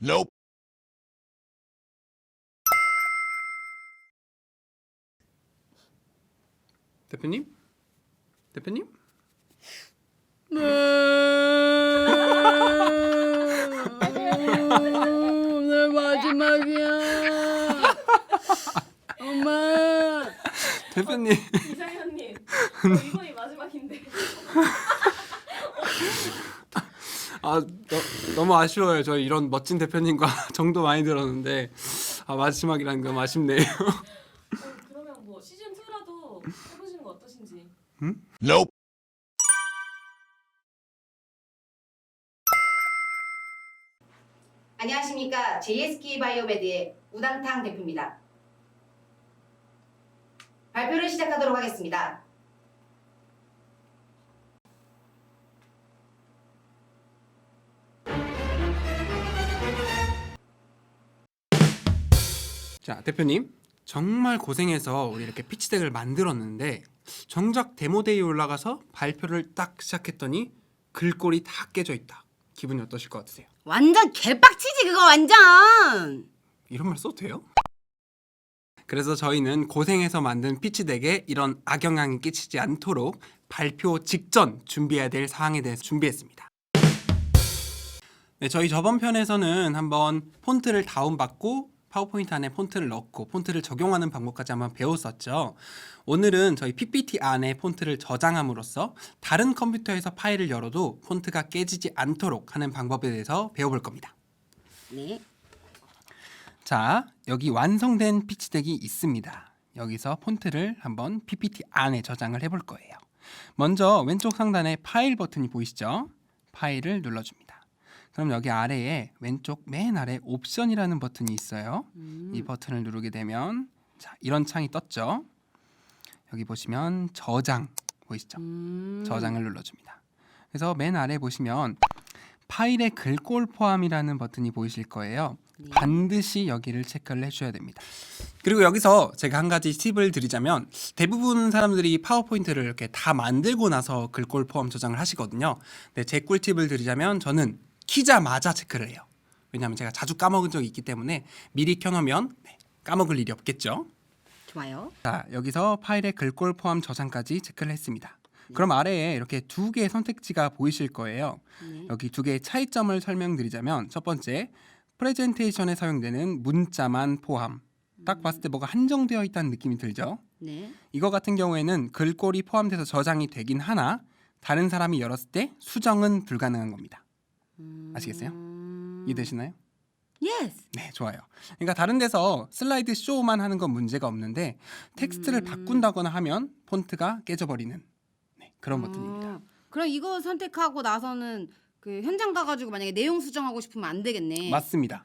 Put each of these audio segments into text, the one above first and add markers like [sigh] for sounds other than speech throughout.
Nope. 대표님? 대표님? 오늘 마지막이야. 엄마. 대표님 이상현님, [laughs] 저 이번이 마지막인데. 아 너, 너무 아쉬워요. 저 이런 멋진 대표님과 [laughs] 정도 많이 들었는데 아 마지막이라는 건 아쉽네요. 어, [laughs] 그러면 뭐 시즌 2라도 해보시는 거 어떠신지. Nope. 안녕하십니까. JSK 바이오메드의 우당탕 대표입니다. 발표를 시작하도록 하겠습니다. 자 대표님 정말 고생해서 우리 이렇게 피치덱을 만들었는데 정작 데모데이에 올라가서 발표를 딱 시작했더니 글꼴이 다 깨져 있다. 기분이 어떠실 것 같으세요? 완전 개빡치지 그거 완전. 이런 말 써도 돼요? 그래서 저희는 고생해서 만든 피치덱에 이런 악영향이 끼치지 않도록 발표 직전 준비해야 될 사항에 대해서 준비했습니다. 네, 저희 저번 편에서는 한번 폰트를 다운받고 파워포인트 안에 폰트를 넣고 폰트를 적용하는 방법까지 한번 배웠었죠. 오늘은 저희 PPT 안에 폰트를 저장함으로써 다른 컴퓨터에서 파일을 열어도 폰트가 깨지지 않도록 하는 방법에 대해서 배워볼 겁니다. 네. 자, 여기 완성된 피치덱이 있습니다. 여기서 폰트를 한번 PPT 안에 저장을 해볼 거예요. 먼저 왼쪽 상단에 파일 버튼이 보이시죠? 파일을 눌러줍니다. 그럼 여기 아래에 왼쪽 맨 아래 옵션이라는 버튼이 있어요. 이 버튼을 누르게 되면 자, 이런 창이 떴죠. 여기 보시면 저장 보이시죠? 음. 저장을 눌러줍니다. 그래서 맨 아래 보시면 파일의 글꼴 포함이라는 버튼이 보이실 거예요. 네. 반드시 여기를 체크를 해주셔야 됩니다. 그리고 여기서 제가 한 가지 팁을 드리자면 대부분 사람들이 파워포인트를 이렇게 다 만들고 나서 글꼴 포함 저장을 하시거든요. 근데 제 꿀팁을 드리자면 저는 키자마자 체크를 해요. 왜냐하면 제가 자주 까먹은 적이 있기 때문에 미리 켜놓으면 네, 까먹을 일이 없겠죠. 좋아요. 자, 여기서 파일의 글꼴 포함 저장까지 체크를 했습니다. 그럼 아래에 이렇게 두 개의 선택지가 보이실 거예요. 네. 여기 두 개의 차이점을 설명드리자면 첫 번째, 프레젠테이션에 사용되는 문자만 포함. 딱 봤을 때 뭐가 한정되어 있다는 느낌이 들죠. 네. 이거 같은 경우에는 글꼴이 포함돼서 저장이 되긴 하나 다른 사람이 열었을 때 수정은 불가능한 겁니다. 아시겠어요? 음... 이해되시나요? 예스. 네, 좋아요. 그러니까 다른 데서 슬라이드 쇼만 하는 건 문제가 없는데 텍스트를 음. 바꾼다거나 하면 폰트가 깨져버리는 네, 그런 버튼입니다. 어, 그럼 이거 선택하고 나서는 그 현장 가가지고 만약에 내용 수정하고 싶으면 안 되겠네. 맞습니다.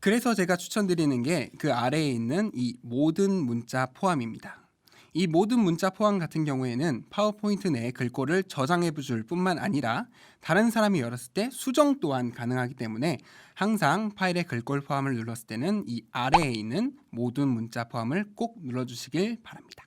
그래서 제가 추천드리는 게 그 아래에 있는 이 모든 문자 포함입니다. 이 모든 문자 포함 같은 경우에는 파워포인트 내에 글꼴을 저장해 줄 뿐만 아니라 다른 사람이 열었을 때 수정 또한 가능하기 때문에 항상 파일의 글꼴 포함을 눌렀을 때는 이 아래에 있는 모든 문자 포함을 꼭 눌러주시길 바랍니다.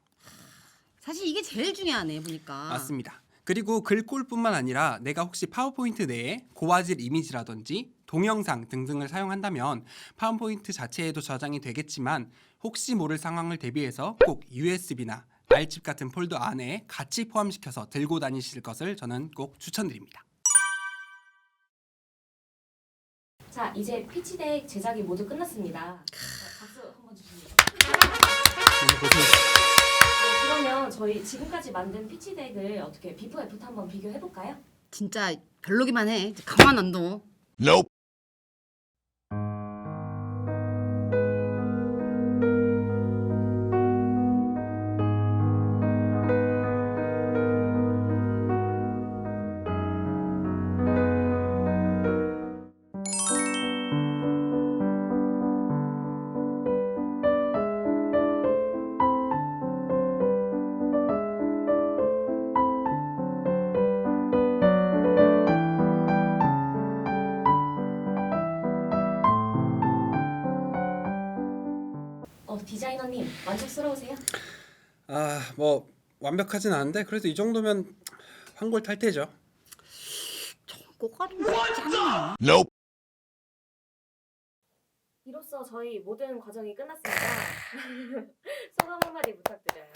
사실 이게 제일 중요하네 보니까. 맞습니다. 그리고 글꼴뿐만 아니라 내가 혹시 파워포인트 내에 고화질 이미지라든지 동영상 등등을 사용한다면 파워포인트 자체에도 저장이 되겠지만 혹시 모를 상황을 대비해서 꼭 USB나 알집 같은 폴더 안에 같이 포함시켜서 들고 다니실 것을 저는 꼭 추천드립니다. 자, 이제 피치덱 제작이 모두 끝났습니다. 자, 박수 한번 고생하셨습니다. 어, 그러면 저희 지금까지 만든 피치덱을 어떻게 비포 애프터 한번 비교해 볼까요? 진짜 별로기만 해. 가만 안 둬. Nope. 디자이너님 만족스러우세요? 아, 뭐 완벽하진 않은데 그래도 이 정도면 환골 탈태죠. 꼬가리 짱이야. 이로써 저희 모든 과정이 끝났습니다. [laughs] 소감 한마디 부탁드려요.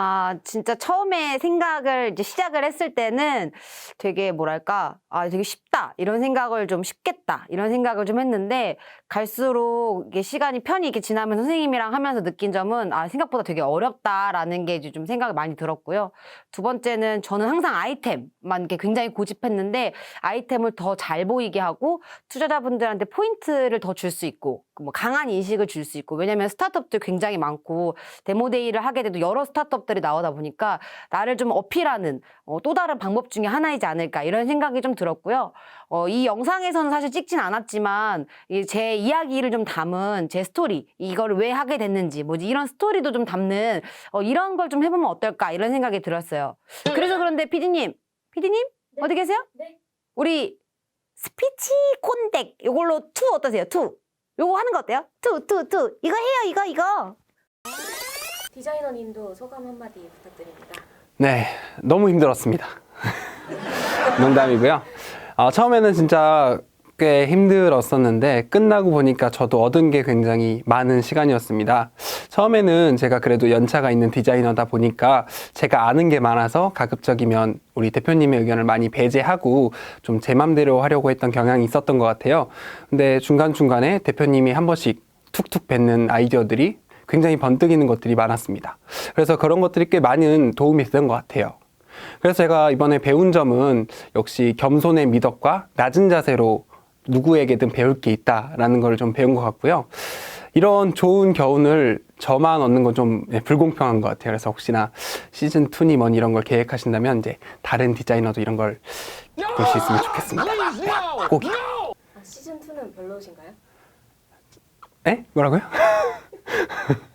아, 진짜 처음에 생각을 이제 시작을 했을 때는 되게 뭐랄까, 아, 되게 쉽다. 이런 생각을 좀 쉽겠다. 이런 생각을 좀 했는데 갈수록 이게 시간이 편히 이렇게 지나면 선생님이랑 하면서 느낀 점은 아, 생각보다 되게 어렵다라는 게 이제 좀 생각이 많이 들었고요. 두 번째는 저는 항상 아이템만 이렇게 굉장히 고집했는데 아이템을 더 잘 보이게 하고 투자자분들한테 포인트를 더 줄 수 있고 뭐 강한 인식을 줄 수 있고 왜냐면 스타트업들 굉장히 많고 데모데이를 하게 돼도 여러 스타트업들이 나오다 보니까 나를 좀 어필하는 어, 또 다른 방법 중에 하나이지 않을까 이런 생각이 좀 들었고요. 어, 이 영상에서는 사실 찍진 않았지만 이제 이야기를 좀 담은 제 스토리 이걸 왜 하게 됐는지 뭐지 이런 스토리도 좀 담는 어, 이런 걸 좀 해보면 어떨까 이런 생각이 들었어요. 그래서 그런데 피디님, 피디님 네. 어디 계세요? 네. 우리 스피치 콘덱 요걸로 투 어떠세요? 투 요거 하는 거 어때요? 투 투 투 이거 해요 이거 이거 디자이너님도 소감 한마디 부탁드립니다. 네, 너무 힘들었습니다. [laughs] 농담이고요. 어, 처음에는 진짜 꽤 힘들었었는데 끝나고 보니까 저도 얻은 게 굉장히 많은 시간이었습니다. 처음에는 제가 그래도 연차가 있는 디자이너다 보니까 제가 아는 게 많아서 가급적이면 우리 대표님의 의견을 많이 배제하고 좀 제 맘대로 하려고 했던 경향이 있었던 것 같아요. 근데 중간중간에 대표님이 한 번씩 툭툭 뱉는 아이디어들이 굉장히 번뜩이는 것들이 많았습니다. 그래서 그런 것들이 꽤 많은 도움이 됐던 것 같아요. 그래서 제가 이번에 배운 점은 역시 겸손의 미덕과 낮은 자세로 누구에게든 배울 게 있다라는 걸 좀 배운 것 같고요. 이런 좋은 교훈을 저만 얻는 건 좀 불공평한 것 같아요. 그래서 혹시나 시즌 2니 뭐니 이런 걸 계획하신다면 이제 다른 디자이너도 이런 걸 볼 수 있으면 좋겠습니다. 네, 꼭이요. 아, 시즌 2는 별로신가요? 에? 뭐라고요? [laughs]